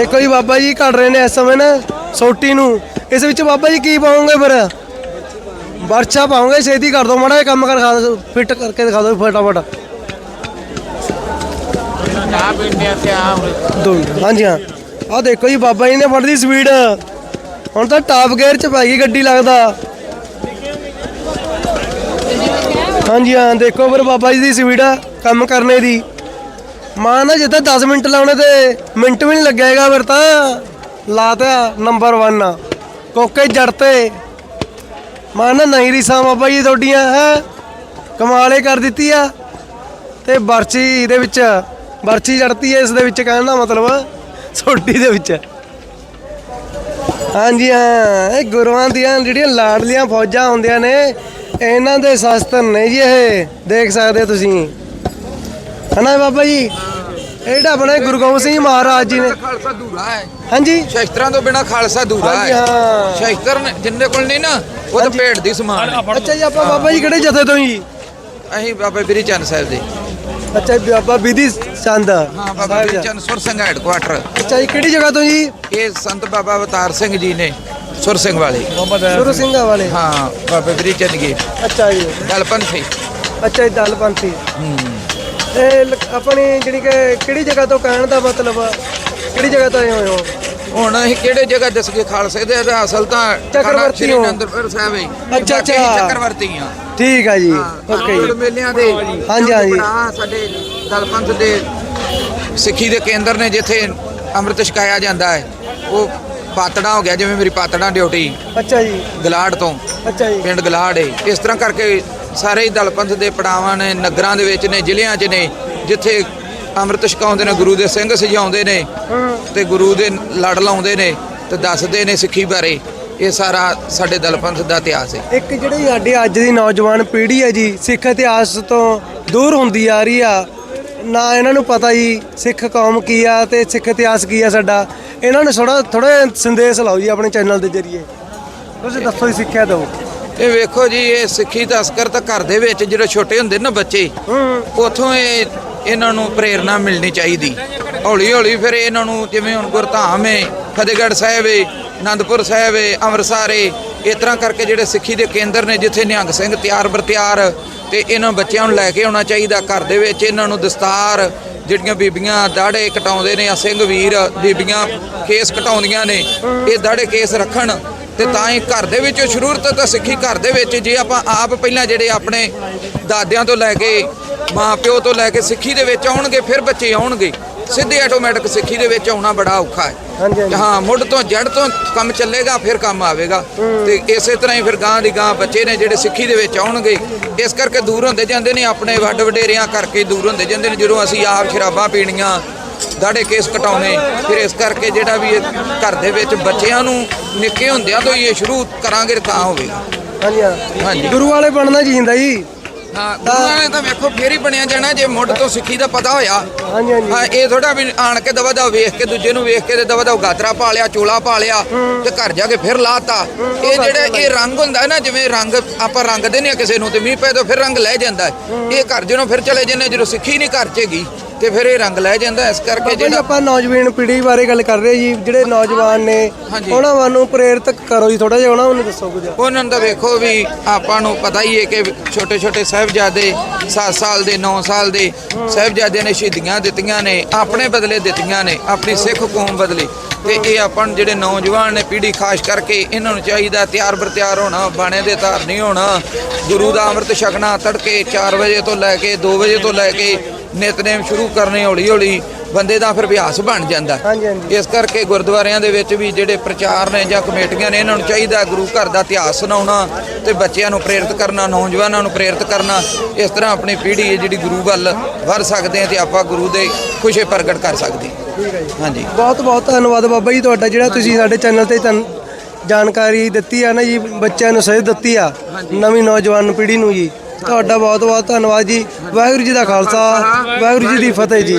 ਦੇਖੋ ਜੀ ਬਾਬਾ ਜੀ ਘੜ ਰਹੇ ਨੇ ਇਸ ਸਮੇਂ ਨਾ ਸੋਟੀ ਨੂੰ। ਇਸ ਵਿੱਚ ਬਾਬਾ ਜੀ ਕੀ ਪਾਉਂਗੇ ਫਿਰ? ਵਰਛਾ ਪਾਉਂਗੇ ਛੇਤੀ ਕਰ ਦੋ ਮਾੜਾ ਜਿਹਾ ਕੰਮ ਕਰ, ਖਾ ਫਿੱਟ ਕਰਕੇ ਦਿਖਾ ਦਿਓ ਫਟਾਫਟ। ਚਾਹ ਪੀਂਦੇ ਆ ਆ ਦੋ ਮਿੰਟ, ਹਾਂਜੀ, ਹਾਂ। ਆਹ ਦੇਖੋ ਜੀ, ਬਾਬਾ ਜੀ ਨੇ ਫੜਦੀ ਸਪੀਡ ਹੁਣ ਤਾਂ ਟਾਪ ਗੇਅਰ ਚ ਪੈ ਗਈ ਗੱਡੀ ਲੱਗਦਾ। ਹਾਂਜੀ, ਹਾਂ, ਦੇਖੋ ਫਿਰ ਬਾਬਾ ਜੀ ਦੀ ਸਪੀਡ ਆ, ਕੰਮ ਕਰਨੇ ਦੀ। ਮਾਂ ਨਾ ਜਿੱਦਾਂ 10 ਮਿੰਟ ਲਾਉਣੇ ਤੇ ਮਿੰਟ ਵੀ ਨਹੀਂ ਲੱਗੇਗਾ ਫਿਰ ਤਾਂ। ਲਾਤਾ ਨੰਬਰ 1 ਕੋਕੇ ਜੜ ਮਾਂ ਨਾ ਨਹੀਂ ਰੀਸਾਂ ਬਾਬਾ ਜੀ ਤੁਹਾਡੀਆਂ, ਹੈ? ਕਮਾਲੇ ਕਰ ਦਿੱਤੀ ਆ। ਤੇ ਬਰਚੀ ਦੇ ਵਿੱਚ ਬਰਚੀ ਜੜਤੀ ਹੈ ਇਸ ਦੇ ਵਿੱਚ ਕਹਿਣ ਦਾ ਮਤਲਬ ਸੋਟੀ ਦੇ ਵਿੱਚ। ਹਾਂਜੀ, ਹਾਂ, ਇਹ ਗੁਰੂਆਂ ਦੀਆਂ ਜਿਹੜੀਆਂ ਲਾਡਲੀਆਂ ਫੌਜਾਂ ਹੁੰਦੀਆਂ ਨੇ, ਇਹਨਾਂ ਦੇ ਸ਼ਸਤਰ ਨੇ ਜੀ ਇਹ। ਦੇਖ ਸਕਦੇ ਤੁਸੀਂ। ਹਨਾ ਬਾਬਾ ਜੀ? ਇਹ ਜਿਹੜਾ ਆਪਣੇ ਗੁਰੂ ਗੋਬਿੰਦ ਸਿੰਘ ਮਹਾਰਾਜ ਜੀ ਨੇ ਖਾਲਸਾ ਦੂਰਾ ਹੈ। ਹਾਂਜੀ? ਸ਼ਸਤਰਾਂ ਤੋਂ ਬਿਨਾ ਖਾਲਸਾ ਦੂਰਾ ਹਾਂਜੀ ਹੈ। ਹਾਂ। ਸ਼ਸਤਰ ਨੇ- ਜਿੰਨੇ ਕੋਲ ਨਹੀਂ ਨਾ ਉਹ ਤਾਂ ਭੇਡ ਦੀ ਸਮਾਨ ਹੈ। ਅੱਛਾ ਜੀ ਆਪਾਂ ਬਾਬਾ ਜੀ ਕਿਹੜੇ ਜਥੇ ਤੋਂ ਜੀ? ਅਸੀਂ ਬਾਬਾ ਬੀਰੀ ਚੰਦ ਸਾਹਿਬ ਦੇ। ਅੱਛਾ ਜੀ ਬਾਬਾ ਵਿਧੀ ਚੰਦ। ਹਾਂ ਬਾਬਾ ਬੀਰੀ ਚੰਦ ਸੁਰ ਸਿੰਘ ਹੈਡਕੁਆਟਰ ਅੱਛਾ ਜੀ ਕਿਹੜੀ ਜਗ੍ਹਾ ਤੋਂ ਜੀ? ਇਹ ਸੰਤ ਬਾਬਾ ਅਵਤਾਰ ਸਿੰਘ ਜੀ ਨੇ ਸੁਰ ਸਿੰਘ ਵਾਲੇ। ਗੁਰੂ ਸਿੰਘਾਂ ਵਾਲੇ। ਹਾਂ ਬਾਬਾ ਬੀਰੀ ਚੰਦ ਜੀ। ਅੱਛਾ ਜੀ। ਦਲਪਨ ਸੀ ਅੱਛਾ ਜੀ ਦਲਪੰਥੀ ਇਹ ਲ- ਆਪਣੀ ਜਿਹੜੀ ਕਿ ਕਿਹੜੀ ਜਗ੍ਹਾ ਤੋਂ ਕਹਿਣ ਦਾ ਮਤਲਬ ਆ? ਕਿਹੜੀ ਜਗ੍ਹਾ ਤੋਂ ਆਏ ਹੋਏ ਹੋ? ਹੁਣ ਅਸੀਂ ਕਿਹੜੇ ਜਗ੍ਹਾ ਦੱਸ ਕੇ ਖਾਲਸੇ ਦੇ ਇਹਦਾ ਅਸਲ ਤਾਂ ਚੱਕਰਵਰਤੀ ਹੋ। ਅਨੰਦਪੁਰ ਸਾਹਿਬ ਹੈ। ਅੱਛਾ, ਅੱਛਾ। ਚੱਕਰਵਰਤੀ ਆ। ਠੀਕ ਆ ਜੀ। ਓਕੇ ਓਕੇ ਮੇਲਿਆਂ ਦੇ ਹਾਂਜੀ, ਹਾਂਜੀ। ਭਰਾ ਸਾਡੇ ਦਲਪੰਥ ਦੇ ਸਿੱਖੀ ਦੇ ਕੇਂਦਰ ਨੇ ਜਿੱਥੇ ਅੰਮ੍ਰਿਤ ਛਕਾਇਆ ਜਾਂਦਾ ਹੈ। ਉਹ ਪਾਤੜਾ ਹੋ ਗਿਆ ਜਿਵੇਂ ਮੇਰੀ ਪਾਤੜਾ ਡਿਊਟੀ। ਅੱਛਾ ਜੀ। ਗਲਾੜ ਤੋਂ। ਅੱਛਾ ਜੀ। ਪਿੰਡ ਗਲਾੜ ਹੈ ਇਸ ਤਰ੍ਹਾਂ ਕਰਕੇ ਸਾਰੇ ਹੀ ਦਲਪੰਥ ਦੇ ਪੜਾਵਾਂ ਨੇ, ਨਗਰਾਂ ਦੇ ਵਿੱਚ ਨੇ, ਜ਼ਿਲ੍ਹਿਆਂ 'ਚ ਨੇ, ਜਿੱਥੇ ਅੰਮ੍ਰਿਤ ਛਕਾਉਂਦੇ ਨੇ, ਗੁਰੂ ਦੇ ਸਿੰਘ ਸਜਾਉਂਦੇ ਨੇ ਤੇ ਗੁਰੂ ਦੇ ਲੜ ਲਾਉਂਦੇ ਨੇ ਤੇ ਦੱਸਦੇ ਨੇ ਸਿੱਖੀ ਬਾਰੇ। ਇਹ ਸਾਰਾ ਸਾਡੇ ਦਲਪੰਥ ਦਾ ਇਤਿਹਾਸ ਹੈ। ਇੱਕ ਜਿਹੜੀ ਸਾਡੀ ਅੱਜ ਦੀ ਨੌਜਵਾਨ ਪੀੜ੍ਹੀ ਹੈ ਜੀ, ਸਿੱਖ ਇਤਿਹਾਸ ਤੋਂ ਦੂਰ ਹੁੰਦੀ ਆ ਰਹੀ ਆ, ਨਾ ਇਹਨਾਂ ਨੂੰ ਪਤਾ ਜੀ ਸਿੱਖ ਕੌਮ ਕੀ ਆ ਤੇ ਸਿੱਖ ਇਤਿਹਾਸ ਕੀ ਆ ਸਾਡਾ। ਇਹਨਾਂ ਨੂੰ ਥੋੜਾ ਥੋੜਾ ਸੰਦੇਸ਼ ਲਾਓ ਜੀ ਆਪਣੇ ਚੈਨਲ ਦੇ ਜ਼ਰੀਏ। ਤੁਸੀਂ ਦੱਸੋ ਜੀ ਸਿੱਖਿਆ ਦਿਓ। ਇਹ ਵੇਖੋ ਜੀ, ਇਹ ਸਿੱਖੀ ਦਾ ਅਸਕਰ ਤਾਂ ਘਰ ਦੇ ਵਿੱਚ ਜਿਹੜੇ ਛੋਟੇ ਹੁੰਦੇ ਨਾ ਬੱਚੇ ਹੂੰ ਉਥੋਂ ਇਹ ਇਹਨਾਂ ਨੂੰ ਪ੍ਰੇਰਣਾ ਮਿਲਣੀ ਚਾਹੀਦੀ। ਹੌਲੀ ਹੌਲੀ ਫਿਰ ਇਹਨਾਂ ਨੂੰ ਜਿਵੇਂ ਹੁਣ ਗੁਰਧਾਮ ਹੈ ਫਤਿਹਗੜ੍ਹ ਸਾਹਿਬ ਹੈ ਆਨੰਦਪੁਰ ਸਾਹਿਬ ਹੈ ਅੰਮ੍ਰਿਤਸਰ ਹੈ ਇਸ ਤਰ੍ਹਾਂ ਕਰਕੇ ਜਿਹੜੇ ਸਿੱਖੀ ਦੇ ਕੇਂਦਰ ਨੇ ਜਿੱਥੇ ਨਿਹੰਗ ਸਿੰਘ ਤਿਆਰ ਬਰਤਿਆਰ, ਤੇ ਇਹਨਾਂ ਬੱਚਿਆਂ ਨੂੰ ਲੈ ਕੇ ਆਉਣਾ ਚਾਹੀਦਾ ਘਰ ਦੇ ਵਿੱਚ। ਇਹਨਾਂ ਨੂੰ ਦਸਤਾਰ, ਜਿਹੜੀਆਂ ਬੀਬੀਆਂ ਦਾੜੇ ਕਟਾਉਂਦੇ ਨੇ ਆ ਸਿੰਘ ਵੀਰ, ਬੀਬੀਆਂ ਕੇਸ ਕਟਾਉਂਦੀਆਂ ਨੇ, ਇਹ ਦਾੜੇ ਕੇਸ ਰੱਖਣ। ਤੇ ਤਾਂ ਹੀ ਘਰ ਦੇ ਵਿੱਚ ਸ਼ੁਰੂਰਤ ਤਾਂ ਸਿੱਖੀ ਘਰ ਦੇ ਵਿੱਚ ਜੇ ਆਪਾਂ ਆਪ ਪਹਿਲਾਂ ਜਿਹੜੇ ਆਪਣੇ ਦਾਦਿਆਂ ਤੋਂ ਲੈ ਕੇ ਮਾਂ ਪਿਓ ਤੋਂ ਲੈ ਕੇ ਸਿੱਖੀ ਦੇ ਵਿੱਚ ਆਉਣਗੇ ਫਿਰ ਬੱਚੇ ਆਉਣਗੇ। ਸਿੱਧੇ ਆਟੋਮੈਟਿਕ ਸਿੱਖੀ ਦੇ ਵਿੱਚ ਆਉਣਾ ਬੜਾ ਔਖਾ ਹੈ। ਹਾਂ ਮੁੱਢ ਤੋਂ ਜੜ ਤੋਂ ਕੰਮ ਚੱਲੇਗਾ ਫਿਰ ਕੰਮ ਆਵੇਗਾ। ਤੇ ਇਸੇ ਤਰ੍ਹਾਂ ਹੀ ਫਿਰ ਗਾਂ ਦੀ ਗਾਂ ਬੱਚੇ ਨੇ ਜਿਹੜੇ ਸਿੱਖੀ ਦੇ ਵਿੱਚ ਆਉਣਗੇ ਇਸ ਕਰਕੇ ਦੂਰ ਹੁੰਦੇ ਜਾਂਦੇ ਨੇ ਆਪਣੇ ਵੱਡ ਵਡੇਰਿਆਂ ਕਰਕੇ ਦੂਰ ਹੁੰਦੇ ਜਾਂਦੇ ਨੇ ਜਦੋਂ ਅਸੀਂ ਆਪ ਸ਼ਰਾਬਾਂ ਪੀਣੀਆਂ ਦਾੜੇ ਕੇਸ ਕਟਾਉਣੇ। ਫਿਰ ਇਸ ਕਰਕੇ ਜਿਹੜਾ ਵੀ ਇਹ ਘਰ ਦੇ ਵਿੱਚ ਬੱਚਿਆਂ ਨੂੰ ਨਿੱਕੇ ਹੁੰਦਿਆਂ ਤੋਂ ਹੀ ਇਹ ਸ਼ੁਰੂ ਕਰਾਂਗੇ ਤਾਂ ਹੋਵੇਗਾ। ਹਾਂਜੀ। ਗੁਰੂ ਵਾਲੇ ਬਣਨਾ ਚਾਹੀਦਾ ਜੀ। ਹਾਂ ਗੁਰੂਆਂ ਨੇ ਤਾਂ ਵੇਖੋ ਫੇਰ ਹੀ ਬਣਿਆ ਜਾਣਾ ਜੇ ਮੁੱਢ ਤੋਂ ਸਿੱਖੀ ਦਾ ਪਤਾ ਹੋਇਆ। ਹਾਂਜੀ ਹਾਂਜੀ। ਹਾਂ ਇਹ ਥੋੜਾ ਵੀ ਆਣ ਕੇ ਦਵਾ ਦਾ ਵੇਖ ਕੇ ਦੂਜੇ ਨੂੰ ਵੇਖ ਕੇ ਤੇ ਦਵਾ ਦਾ ਗਾਤਰਾ ਪਾ ਲਿਆ ਚੋਲਾ ਪਾ ਲਿਆ ਤੇ ਘਰ ਜਾ ਕੇ ਫਿਰ ਲਾਤਾ। ਇਹ ਜਿਹੜਾ ਇਹ ਰੰਗ ਹੁੰਦਾ ਹੈ ਨਾ ਜਿਵੇਂ ਰੰਗ ਆਪਾਂ ਰੰਗਦੇ ਨੇ ਕਿਸੇ ਨੂੰ ਤੇ ਮੀਂਹ ਪਏ ਤਾਂ ਫਿਰ ਰੰਗ ਲੈ ਜਾਂਦਾ। ਇਹ ਘਰ ਜਦੋਂ ਫਿਰ ਚਲੇ ਜਾਂਦੇ ਜਦੋਂ ਸਿੱਖੀ ਨਹੀਂ ਘਰ ਚੇਗੀ ਤੇ ਫਿਰ ਇਹ ਰੰਗ ਲੈ ਜਾਂਦਾ ਇਸ ਕਰਕੇ ਜਿਹੜਾ ਆਪਾਂ ਨੌਜਵਾਨ ਪੀੜ੍ਹੀ ਬਾਰੇ ਗੱਲ ਕਰ ਰਹੇ ਜੀ ਜਿਹੜੇ ਨੌਜਵਾਨ ਨੇ ਹਾਂਜੀ। ਉਹਨਾਂ ਨੂੰ ਪ੍ਰੇਰਿਤ ਕਰੋ ਜੀ ਥੋੜਾ ਜਿਹਾ ਉਹਨਾਂ ਨੂੰ ਦੱਸੋ ਕੁਝ ਉਹਨਾਂ ਨੂੰ ਤਾਂ ਵੇਖੋ ਵੀ ਆਪਾਂ ਨੂੰ ਪਤਾ ਹੀ ਹੈ ਕਿ ਛੋਟੇ ਛੋਟੇ ਸਾਹਿਬਜ਼ਾਦੇ 7 ਸਾਲ ਦੇ 9 ਸਾਲ ਦੇ ਸਾਹਿਬਜ਼ਾਦਿਆਂ ਨੇ ਸ਼ਹੀਦੀਆਂ ਦਿੱਤੀਆਂ ਨੇ ਆਪਣੇ ਬਦਲੇ ਦਿੱਤੀਆਂ ਨੇ ਆਪਣੀ ਸਿੱਖ ਕੌਮ ਬਦਲੇ ਤੇ ਇਹ ਆਪਾਂ ਨੂੰ ਜਿਹੜੇ ਨੌਜਵਾਨ ਨੇ ਪੀੜ੍ਹੀ ਖਾਸ ਕਰਕੇ ਇਹਨਾਂ ਨੂੰ ਚਾਹੀਦਾ ਤਿਆਰ ਬਰ ਤਿਆਰ ਹੋਣਾ ਬਾਣੇ ਦੇ ਧਾਰਨੀ ਹੋਣਾ ਗੁਰੂ ਦਾ ਅੰਮ੍ਰਿਤ ਛਕਣਾ ਤੜਕੇ 4 ਵਜੇ ਤੋਂ ਲੈ ਕੇ 2 ਵਜੇ ਤੋਂ ਲੈ ਕੇ ਨਿਤਨੇਮ ਸ਼ੁਰੂ ਕਰਨੇ ਹੌਲੀ ਹੌਲੀ ਬੰਦੇ ਦਾ ਫਿਰ ਅਭਿਆਸ ਬਣ ਜਾਂਦਾ। ਹਾਂਜੀ, ਹਾਂਜੀ। ਇਸ ਕਰਕੇ ਗੁਰਦੁਆਰਿਆਂ ਦੇ ਵਿੱਚ ਵੀ ਜਿਹੜੇ ਪ੍ਰਚਾਰ ਨੇ ਜਾਂ ਕਮੇਟੀਆਂ ਨੇ ਇਹਨਾਂ ਨੂੰ ਚਾਹੀਦਾ ਗੁਰੂ ਘਰ ਦਾ ਇਤਿਹਾਸ ਸੁਣਾਉਣਾ ਤੇ ਬੱਚਿਆਂ ਨੂੰ ਪ੍ਰੇਰਿਤ ਕਰਨਾ ਨੌਜਵਾਨਾਂ ਨੂੰ ਪ੍ਰੇਰਿਤ ਕਰਨਾ। ਇਸ ਤਰ੍ਹਾਂ ਆਪਣੀ ਪੀੜ੍ਹੀ ਹੈ ਜਿਹੜੀ ਗੁਰੂ ਵੱਲ ਵਧ ਸਕਦੇ ਆ ਤੇ ਆਪਾਂ ਗੁਰੂ ਦੇ ਖੁਸ਼ੇ ਪ੍ਰਗਟ ਕਰ ਸਕਦੇ ਹਾਂ। ਠੀਕ ਹੈ ਜੀ। ਹਾਂਜੀ। ਬਹੁਤ ਬਹੁਤ ਧੰਨਵਾਦ ਬਾਬਾ ਜੀ ਤੁਹਾਡਾ ਜਿਹੜਾ ਤੁਸੀਂ ਸਾਡੇ ਚੈਨਲ ਤੇ ਤਨ- ਜਾਣਕਾਰੀ ਦਿੱਤੀ ਆ ਨਾ ਜੀ ਬੱਚਿਆਂ ਨੂੰ ਸਹਿਜ ਦਿੱਤੀ ਆ ਨਵੀਂ ਨੌਜਵਾਨ ਪੀੜ੍ਹੀ ਨੂੰ ਜੀ। ਤੁਹਾਡਾ ਬਹੁਤ ਬਹੁਤ ਧੰਨਵਾਦ ਜੀ। ਵਾਹਿਗੁਰੂ ਜੀ ਦਾ ਖਾਲਸਾ ਵਾਹਿਗੁਰੂ ਜੀ ਦੀ ਫਤਿਹ ਜੀ।